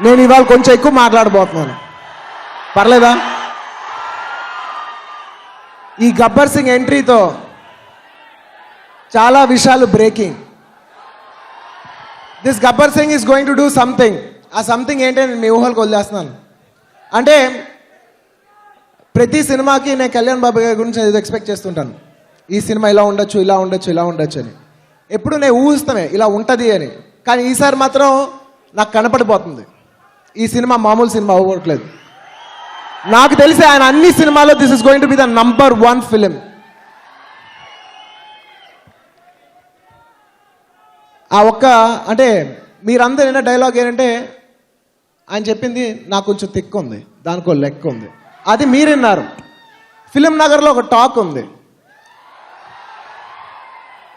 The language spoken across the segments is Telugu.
నేను ఇవాళ కొంచెం ఎక్కువ మాట్లాడబోతున్నాను. పర్లేదా? ఈ గబ్బర్ సింగ్ ఎంట్రీతో చాలా విషయాలు breaking this Gabbar Singh is going to do something ఆ సంథింగ్ ఏంటంటే నేను మీ ఊహలకు వదిలేస్తున్నాను. అంటే ప్రతి సినిమాకి నేను కళ్యాణ్ బాబు గారి గురించి ఏదో ఎక్స్పెక్ట్ చేస్తుంటాను. ఈ సినిమా ఇలా ఉండొచ్చు ఇలా ఉండొచ్చు ఇలా ఉండొచ్చు అని. ఎప్పుడు నేను ఊహిస్తానే ఇలా ఉంటుంది అని. కానీ ఈసారి మాత్రం నాకు కనపడిపోతుంది. ఈ సినిమా మామూలు సినిమా అవ్వట్లేదు. నాకు తెలిసి ఆయన అన్ని సినిమాలో this is going to be the number one film ఆ ఒక్క అంటే మీరందరూ విన్న డైలాగ్ ఏంటంటే ఆయన చెప్పింది నాకు కొంచెం తిక్కు ఉంది దానికో లెక్క ఉంది. అది మీరు విన్నారు. ఫిలిం నగర్లో ఒక టాక్ ఉంది.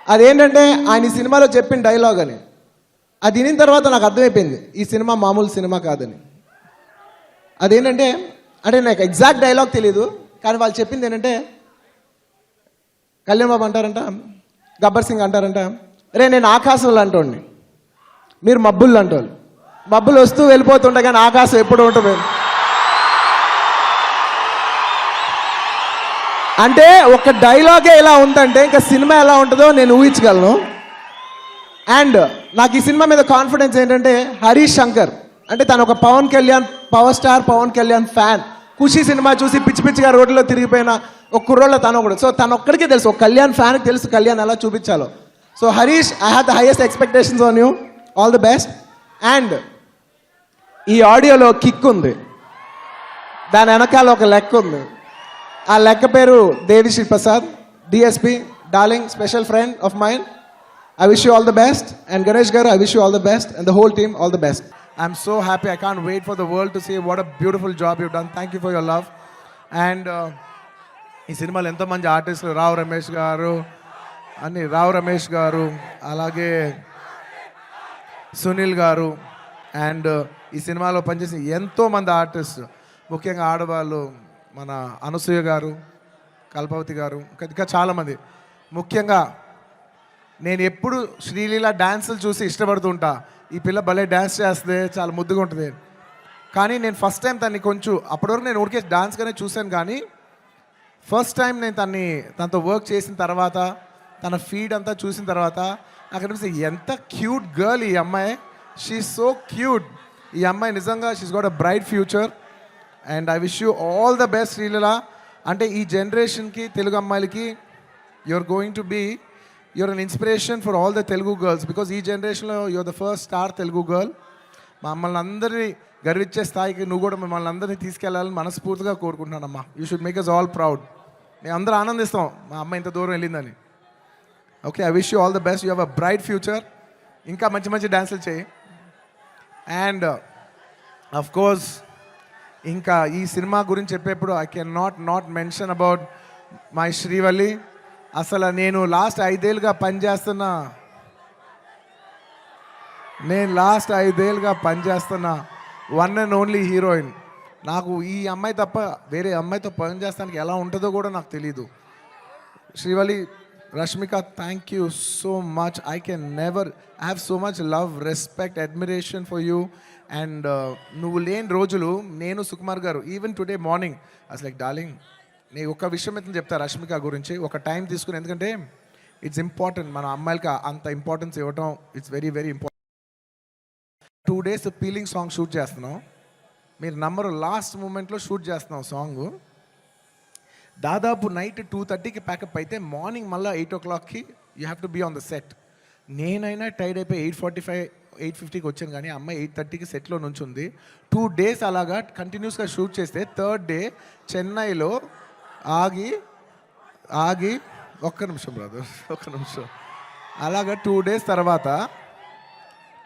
అదేంటంటే ఆయన ఈ సినిమాలో చెప్పిన డైలాగ్ అని. అది వినిన తర్వాత నాకు అర్థమైపోయింది. ఈ సినిమా మామూలు సినిమా కాదని. అదేంటంటే అంటే నాకు ఎగ్జాక్ట్ డైలాగ్ తెలియదు కానీ వాళ్ళు చెప్పింది ఏంటంటే కళ్యాణ్ బాబు అంటారంట గబ్బర్ సింగ్ అంటారంట రే నేను ఆకాశంలో అంటోండి మీరు మబ్బుల్లో అంటోళ్ళు. మబ్బులు వస్తూ వెళ్ళిపోతుంటే కానీ ఆకాశం ఎప్పుడు ఉంటుంది? అంటే ఒక డైలాగే ఎలా ఉందంటే ఇంకా సినిమా ఎలా ఉంటుందో నేను ఊహించగలను. అండ్ నాకు ఈ సినిమా మీద కాన్ఫిడెన్స్ ఏంటంటే హరీష్ శంకర్. అంటే తను ఒక Pavan Kalyan power star Pavan Kalyan fan. Kushi cinema చూసి పిచ్చి పిచ్చిగా రోడ్లో తిరిగిపోయిన ఒక కుర్రోళ్ళ తను ఒకడు. సో తను ఒక్కడికే తెలుసు ఒక కళ్యాణ్ ఫ్యాన్కి తెలుసు కళ్యాణ్ ఎలా చూపించాలో. So Harish I have the highest expectations on you all the best and ఈ ఆడియోలో కిక్ ఉంది. దాని వెనకాల ఒక లెక్క ఉంది. ఆ లెక్క పేరు Devi Sri Prasad DSP darling special friend of mine I wish you all the best and Ganesh garu I wish you all the best and the whole team all the best I'm so happy. I can't wait for the world to see what a beautiful job you've done. Thank you for your love. And uh, ఈ సినిమాలో ఎంతోమంది ఆర్టిస్టులు? రావు రమేష్ గారు అని రావు రమేష్ గారు అలాగే సునీల్ గారు. అండ్ ఈ సినిమాలో పనిచేసిన ఎంతోమంది ఆర్టిస్ట్ ముఖ్యంగా ఆడవాళ్ళు మన అనసూయ గారు కల్పవతి గారు ఇంకా చాలామంది ముఖ్యంగా నేను ఎప్పుడు శ్రీలీల డ్యాన్సులు చూసి ఇష్టపడుతుంటా. ఈ పిల్ల భలే డ్యాన్స్ చేస్తే చాలా ముద్దుగా ఉంటుంది. కానీ నేను ఫస్ట్ టైం తన్ని కొంచెం అప్పటివరకు నేను ఊరికే డాన్స్గానే చూశాను కానీ ఫస్ట్ టైం నేను తన్ని తనతో వర్క్ చేసిన తర్వాత తన ఫీడ్ అంతా చూసిన తర్వాత నాకు అనిపిస్తుంది ఎంత క్యూట్ గర్ల్ ఈ అమ్మాయి. షీ సో క్యూట్ ఈ అమ్మాయి నిజంగా she's got a bright future and I wish you all the best Sreeleela. అంటే ఈ జనరేషన్కి తెలుగు అమ్మాయిలకి you're going to be you're an inspiration for all the Telugu girls because ఈ జనరేషన్లో you're the first star Telugu girl మమ్మల్ని అందరినీ గర్వించే స్థాయికి నువ్వు కూడా మిమ్మల్ని అందరినీ తీసుకెళ్ళాలని మనస్ఫూర్తిగా కోరుకుంటున్నానమ్మా. You should make us all proud మేము అందరూ ఆనందిస్తాం. మా అమ్మ ఇంత దూరం వెళ్ళిందని. Okay I wish you all the best you have a bright future ఇంకా మంచి మంచి డ్యాన్సులు చేయి. అండ్ అఫ్ కోర్స్ ఇంకా ఈ సినిమా గురించి చెప్పేప్పుడు I can not not mention about my Srivalli అసలు నేను లాస్ట్ ఐదేళ్ళుగా పనిచేస్తున్నా. నేను లాస్ట్ ఐదేళ్ళుగా పనిచేస్తున్నా. వన్ అండ్ ఓన్లీ హీరోయిన్ నాకు ఈ అమ్మాయి తప్ప వేరే అమ్మాయితో పని చేస్తానికి ఎలా ఉంటుందో కూడా నాకు తెలీదు. Srivalli Rashmika thank you so much I can never have so much love respect admiration for you and నువ్వు లేని రోజులు నేను Sukumar garu even today morning అసలు లైక్ డార్లింగ్ నేను ఒక విషయం అయితే చెప్తా రష్మిక గురించి. ఒక టైం తీసుకుని ఎందుకంటే ఇట్స్ ఇంపార్టెంట్ మన అమ్మాయిలకి అంత ఇంపార్టెన్స్ ఇవ్వటం it's very very important two days peeling song shoot చేస్తున్నాం. మీరు నంబరు లాస్ట్ మూమెంట్లో షూట్ చేస్తున్నాం సాంగ్ దాదాపు నైట్ టూ థర్టీకి ప్యాకప్ అయితే మార్నింగ్ మళ్ళీ ఎయిట్ ఓ క్లాక్కి you have to be on the set నేనైనా టైర్డ్ అయిపోయి ఎయిట్ ఫార్టీ ఫైవ్ ఎయిట్ ఫిఫ్టీకి వచ్చాను కానీ అమ్మాయి ఎయిట్ థర్టీకి సెట్లో నుంచి ఉంది టూ డేస్ అలాగా కంటిన్యూస్గా షూట్ చేస్తే థర్డ్ డే చెన్నైలో ఆగి ఆగి ఒక్క నిమిషం బ్రదర్ ఒక్క నిమిషం. అలాగా టూ డేస్ తర్వాత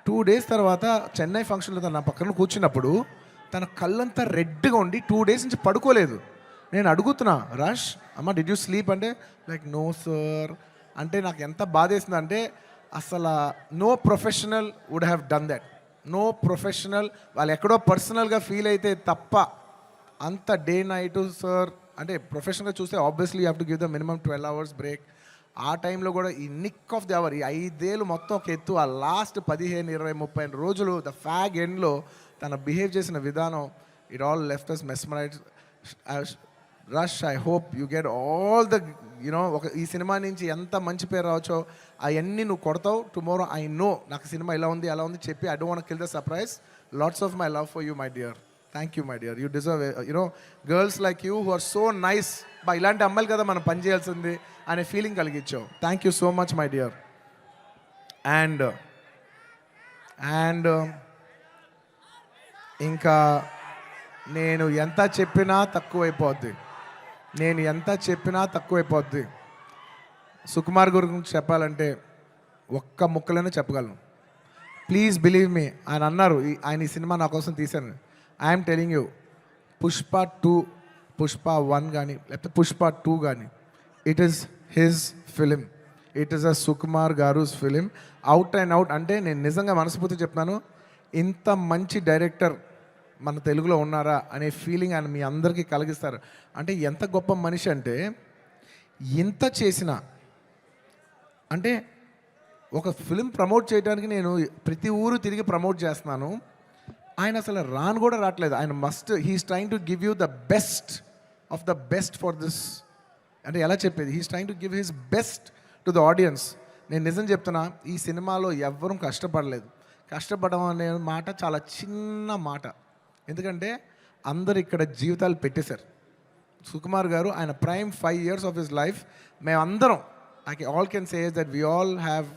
టూ డేస్ తర్వాత చెన్నై ఫంక్షన్లో తను నా పక్కన కూర్చున్నప్పుడు తన కళ్ళంతా రెడ్గా ఉండి టూ డేస్ నుంచి పడుకోలేదు. నేను అడుగుతున్నా రష్ అమ్మ డిడ్ యూ స్లీప్ అంటే లైక్ నో సార్ అంటే నాకు ఎంత బాధేసింది అంటే అసలు no professional would have done that no professional వాళ్ళు ఎక్కడో పర్సనల్గా ఫీల్ అయితే తప్ప అంత డే నైట్ సార్ అంటే ప్రొఫెషనల్గా చూస్తే obviously have to give the minimum twelve hours break ఆ టైంలో కూడా ఈ నిక్ ఆఫ్ ది అవర్ ఈ ఐదేళ్ళు మొత్తం ఒక ఎత్తు ఆ లాస్ట్ పదిహేను ఇరవై ముప్పై రోజులు ద ఫ్యాగ్ ఎండ్లో తన బిహేవ్ చేసిన విధానం it all left us mesmerise Rash I hope you get all the you know ఒక ఈ సినిమా నుంచి ఎంత మంచి పేరు రావచ్చో అవన్నీ నువ్వు కొడతావు. టుమారో ఐ నో నాకు సినిమా ఇలా ఉంది అలా ఉంది చెప్పి I don't kill the surprise lots of my love for you my dear thank you my dear you deserve you know girls like you who are so nice బా ఇలాంటి అమ్మాయిలు కదా మనం పని చేయాల్సింది అనే feeling కలిగించావు. Thank you so much my dear and and ఇంకా నేను ఎంత చెప్పినా తక్కువైపోద్ది. నేను ఎంత చెప్పినా తక్కువైపోద్ది. సుకుమార్ గురించి చెప్పాలంటే ఒక్క ముక్కలోనే చెప్పగలను. ప్లీజ్ బిలీవ్ మీ ఆయన అన్నారు ఈ- ఆయన ఈ సినిమా నా కోసం తీశాను. I'm telling you Pushpa two Pushpa one కానీ లేకపోతే పుష్ప టూ కానీ it is his film it is a Sukumar garu film out and out అంటే నేను నిజంగా మనస్ఫూర్తి చెప్తున్నాను. ఇంత మంచి డైరెక్టర్ మన తెలుగులో ఉన్నారా అనే ఫీలింగ్ ఆయన మీ అందరికీ కలిగిస్తారు. అంటే ఎంత గొప్ప మనిషి అంటే ఇంత చేసిన అంటే ఒక ఫిలిం ప్రమోట్ చేయడానికి నేను ప్రతి ఊరు తిరిగి ప్రమోట్ చేస్తున్నాను. ఆయన అసలు రాను కూడా రావట్లేదు. ఆయన must he's trying to give you the best of the best for this అంటే ఎలా చెప్పేది? He's trying to give his best to the audience నేను నిజం చెప్తున్నా ఈ సినిమాలో ఎవ్వరూ కష్టపడలేదు. కష్టపడడం అనే మాట చాలా చిన్న మాట. ఎందుకంటే అందరు ఇక్కడ జీవితాలు పెట్టేశారు. సుకుమార్ గారు ఆయన prime five years of his life మేమందరం I all can says that we all have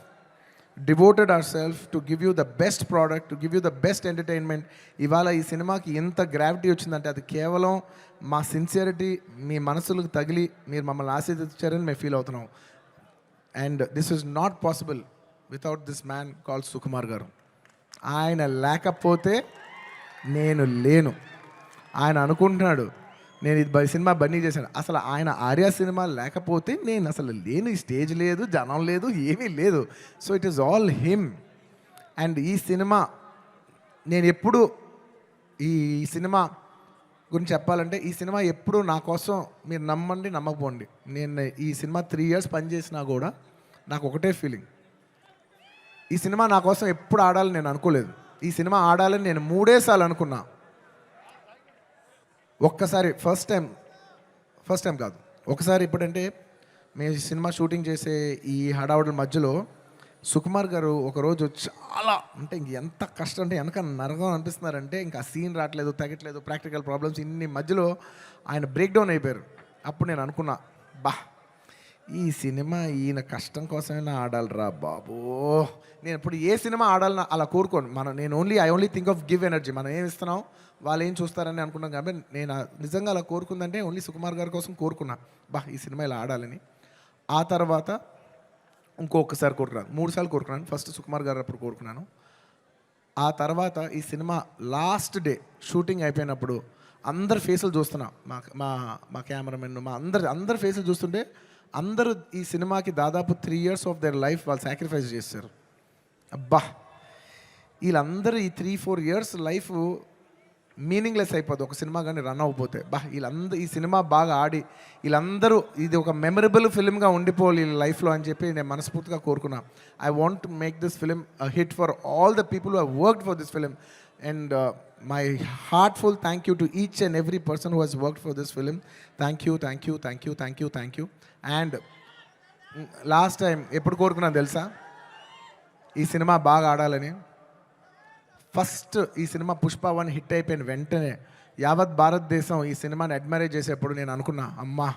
devoted our self to give you the best product to give you the best entertainment ఇవాళ ఈ సినిమాకి ఎంత గ్రావిటీ వచ్చిందంటే అది కేవలం మా సిన్సియరిటీ మీ మనసులకు తగిలి మీరు మమ్మల్ని ఆశీర్వదించారని మేము ఫీల్ అవుతున్నాం. And this is not possible without this man call Sukumar garu. ఆయన లేకపోతే నేను లేను. ఆయన అనుకుంటున్నాడు నేను ఇది బ- సినిమా బన్నీ చేశాను. అసలు ఆయన ఆర్య సినిమా లేకపోతే నేను అసలు లేను ఈ స్టేజ్ లేదు జనం లేదు ఏమీ లేదు. So it is all him. And ఈ సినిమా నేను ఎప్పుడు ఈ సినిమా గురించి చెప్పాలంటే ఈ సినిమా ఎప్పుడు నా కోసం మీరు నమ్మండి నమ్మకపోండి. నేను ఈ సినిమా త్రీ ఇయర్స్ పనిచేసినా కూడా నాకు ఒకటే ఫీలింగ్. ఈ సినిమా నా కోసం ఎప్పుడు ఆడాలని నేను అనుకోలేదు. ఈ సినిమా ఆడాలని నేను మూడేసార్లు అనుకున్నా ఒక్కసారి ఫస్ట్ టైం ఫస్ట్ టైం కాదు. ఒకసారి ఇప్పుడంటే మేము సినిమా షూటింగ్ చేసే ఈ హడావుడి మధ్యలో సుకుమార్ గారు ఒకరోజు చాలా అంటే ఇంక ఎంత కష్టం అంటే వెనక నరకం అనిపిస్తున్నారంటే ఇంకా సీన్ రావట్లేదు తగ్గట్లేదు ప్రాక్టికల్ ప్రాబ్లమ్స్ ఇన్ని మధ్యలో ఆయన బ్రేక్ డౌన్ అయిపోయారు. అప్పుడు నేను అనుకున్నా బా ఈ సినిమా ఈయన కష్టం కోసమైనా ఆడాలిరా బాబో. నేను ఇప్పుడు ఏ సినిమా ఆడాలని అలా కోరుకోను. మనం నేను only I only think of give energy మనం ఏం ఇస్తున్నాం? వాళ్ళు ఏం చూస్తారని అనుకున్నాం కాబట్టి నేను నిజంగా అలా కోరుకుందంటే ఓన్లీ సుకుమార్ గారి కోసం కోరుకున్నా. బా ఈ సినిమా ఇలా ఆడాలని. ఆ తర్వాత ఇంకొకసారి కోరుకున్నాను. మూడు సార్లు కోరుకున్నాను. ఫస్ట్ సుకుమార్ గారు అప్పుడు కోరుకున్నాను. ఆ తర్వాత ఈ సినిమా లాస్ట్ డే షూటింగ్ అయిపోయినప్పుడు అందరి ఫేసులు చూస్తున్నా. మా మా మా కెమెరామెన్ మా అందరి అందరి ఫేసులు చూస్తుంటే అందరూ ఈ సినిమాకి దాదాపు three years of their life వాళ్ళు సాక్రిఫైస్ చేశారు. అబ్బా! వీళ్ళందరూ ఈ three four years life meaningless అయిపోద్ది ఒక సినిమా కానీ రన్ అవ్వకపోతే. బా వీళ్ళందరూ ఈ సినిమా బాగా ఆడి వీళ్ళందరూ ఇది ఒక మెమరబుల్ ఫిల్మ్గా ఉండిపోవాలి వీళ్ళ లైఫ్లో అని చెప్పి నేను మనస్ఫూర్తిగా కోరుకున్నాను I want make this film hit for all the people who work for this film and my heartful thank you to each and every person who has work for this film thank you thank you thank you thank you thank you and last time ఎప్పుడు కోరుకున్నాను తెలుసా? ఈ సినిమా బాగా ఆడాలని. ఫస్ట్ ఈ సినిమా పుష్ప వన్ హిట్ అయిపోయిన వెంటనే. యావత్ భారతదేశం ఈ సినిమాని అడ్మైరేజ్ చేసేప్పుడు నేను అనుకున్నా అమ్మా!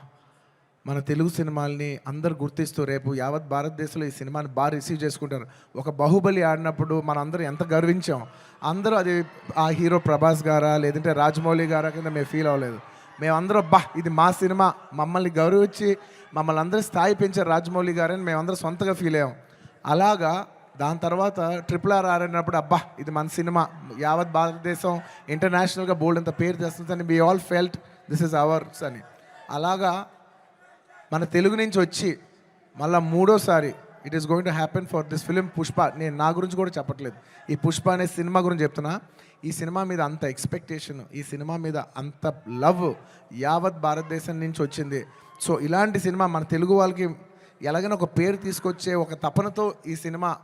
మన తెలుగు సినిమాల్ని అందరు గుర్తిస్తూ రేపు యావత్ భారతదేశంలో ఈ సినిమాని బాగా రిసీవ్ చేసుకుంటారు. ఒక బాహుబలి ఆడినప్పుడు మన అందరూ ఎంత గర్వించాం. అందరూ అది ఆ హీరో ప్రభాస్ గారా లేదంటే రాజమౌళి గారా కింద మేము ఫీల్ అవ్వలేదు. మేమందరం బా ఇది మా సినిమా మమ్మల్ని గౌరవించి మమ్మల్ని అందరూ స్థాయి పెంచారు రాజమౌళి గారని మేమందరం సొంతగా ఫీల్ అయ్యాం. అలాగా దాని తర్వాత ట్రిపుల్ ఆర్ ఆర్ అన్నప్పుడు అబ్బా ఇది మన సినిమా. యావత్ భారతదేశం ఇంటర్నేషనల్గా బోల్డ్ అంత పేరు తెస్తుందని be all felt this is ours అని. అలాగా మన తెలుగు నుంచి వచ్చి మళ్ళీ మూడోసారి it is going to happen for this film Pushpa నేను నా గురించి కూడా చెప్పట్లేదు. ఈ పుష్ప అనే సినిమా గురించి చెప్తున్నా. ఈ సినిమా మీద అంత ఎక్స్పెక్టేషన్ ఈ సినిమా మీద అంత లవ్ యావత్ భారతదేశం నుంచి వచ్చింది. సో ఇలాంటి సినిమా మన తెలుగు వాళ్ళకి ఎలాగైనా ఒక పేరు తీసుకొచ్చే ఒక తపనతో ఈ సినిమా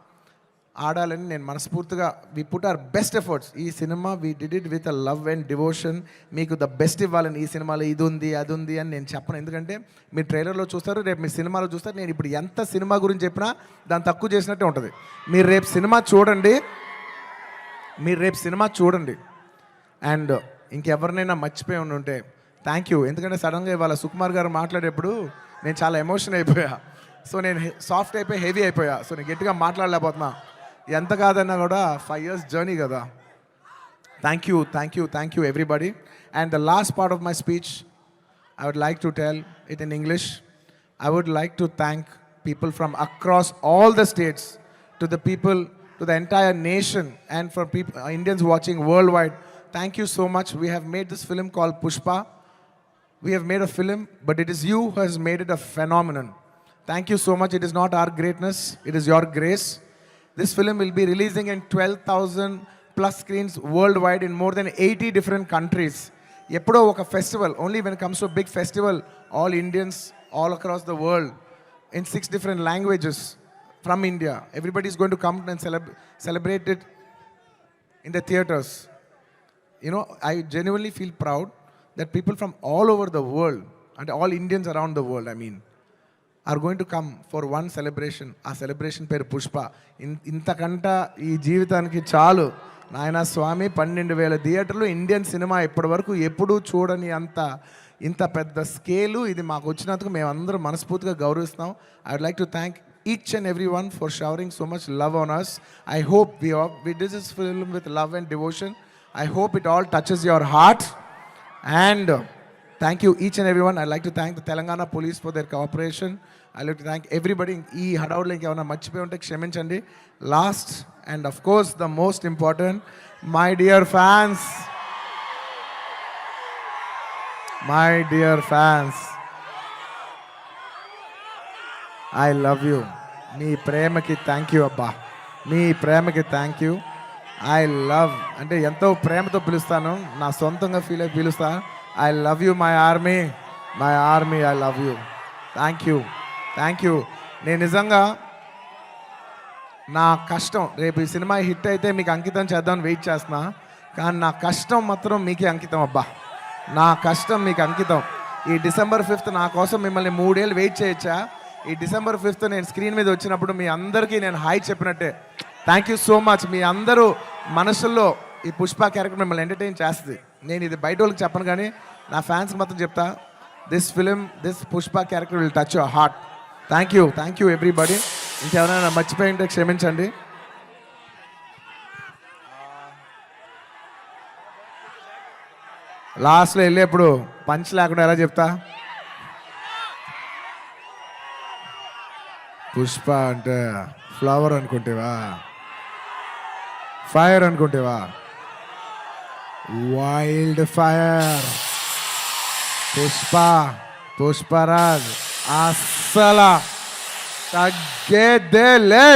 ఆడాలని నేను మనస్ఫూర్తిగా we put our best efforts ఈ cinema we did it with a love and devotion మీకు ద బెస్ట్ ఇవ్వాలని ఈ సినిమాలో ఇది ఉంది అది ఉంది అని నేను చెప్పను. ఎందుకంటే మీరు ట్రైలర్లో చూస్తారు రేపు మీ సినిమాలో చూస్తారు నేను ఇప్పుడు ఎంత సినిమా గురించి చెప్పినా దాన్ని తక్కువ చేసినట్టే ఉంటుంది. మీరు రేపు సినిమా చూడండి. మీరు రేపు సినిమా చూడండి. అండ్ ఇంకెవరినైనా మర్చిపోయి ఉండి ఉంటే థ్యాంక్ యూ ఎందుకంటే సడన్గా ఇవాళ సుకుమార్ గారు మాట్లాడేప్పుడు నేను చాలా ఎమోషన్ అయిపోయా. సో నేను సాఫ్ట్ అయిపోయి హెవీ అయిపోయా. సో నేను గట్టిగా మాట్లాడలేకపోతున్నా. ఎంత కాదన్నా కూడా ఫైవ్ ఇయర్స్ జర్నీ కదా thank you thank you thank you everybody and the last part of my speech I would like to tell it in English. I would like to thank people from across all the states, to the people, to the entire nation, and for people, uh, Indians watching worldwide. Thank you so much. We have made this film called Pushpa. We have made a film, but it is you who has made it a phenomenon. Thank you so much. It is not our greatness, it is your grace. This film will be releasing in 12,000 plus screens worldwide in more than 80 different countries. ఎప్పుడో ఒక festival only when comes to big festival all Indians all across the world in six different languages from India everybody is going to come and celebrate it in the theaters. You know, I genuinely feel proud that people from all over the world, and all Indians around the world, I are going to come for one celebration ఆ సెలబ్రేషన్ పేరు పుష్ప. ఇన్ ఇంతకంట ఈ జీవితానికి చాలు. నాయన స్వామి పన్నెండు వేల థియేటర్లు ఇండియన్ సినిమా ఇప్పటి వరకు ఎప్పుడూ చూడని అంత ఇంత పెద్ద స్కేలు ఇది మాకు వచ్చినందుకు మేమందరూ మనస్ఫూర్తిగా గౌరవిస్తాం I would like to thank each and every one for showering so much love on us I hope we we this is film with love and devotion I hope it all touches your heart and thank you each and every one I like to thank the Telangana police for their cooperation I like to thank everybody ఈ హడావుల్లో ఇంకేమైనా మర్చిపోయి ఉంటే క్షమించండి. Last and of course the most important my dear fans my dear fans I love you మీ ప్రేమకి థ్యాంక్ యూ అబ్బా. మీ ప్రేమకి థ్యాంక్ యూ ఐ లవ్ అంటే ఎంతో ప్రేమతో పిలుస్తాను. నా సొంతంగా ఫీల్ అయి పిలుస్తాను I love you my army my army I love you thank you thank you నేను నిజంగా నా కష్టం రేపు ఈ సినిమా హిట్ అయితే మీకు అంకితం చేద్దామని వెయిట్ చేస్తున్నా. కానీ నా కష్టం మాత్రం మీకే అంకితం అబ్బా. నా కష్టం మీకు అంకితం. ఈ డిసెంబర్ ఫిఫ్త్ నా కోసం మిమ్మల్ని మూడేళ్ళు వెయిట్ చేయొచ్చా? ఈ డిసెంబర్ ఫిఫ్త్ నేను స్క్రీన్ మీద వచ్చినప్పుడు మీ అందరికీ నేను హాయ్ చెప్పినట్టే. థ్యాంక్ యూ సో మచ్ మీ అందరూ మనసుల్లో ఈ పుష్ప క్యారెక్టర్ మిమ్మల్ని ఎంటర్టైన్ చేస్తుంది. నేను ఇది బయట వాళ్ళకి చెప్పను కానీ నా ఫ్యాన్స్కి మాత్రం చెప్తా this film this Pushpa character will touch your heart thank you thank you everybody ఇంకెవరైనా మర్చిపోయి ఉంటే క్షమించండి. లాస్ట్లో వెళ్ళేప్పుడు పంచ్ లేకుండా ఎలా చెప్తా? పుష్ప అంటే ఫ్లవర్ అనుకుంటేవా? Fire అనుకుంటేవా? Wild fire Pushpa Pushparaj అస్సల తగ్గేదే లే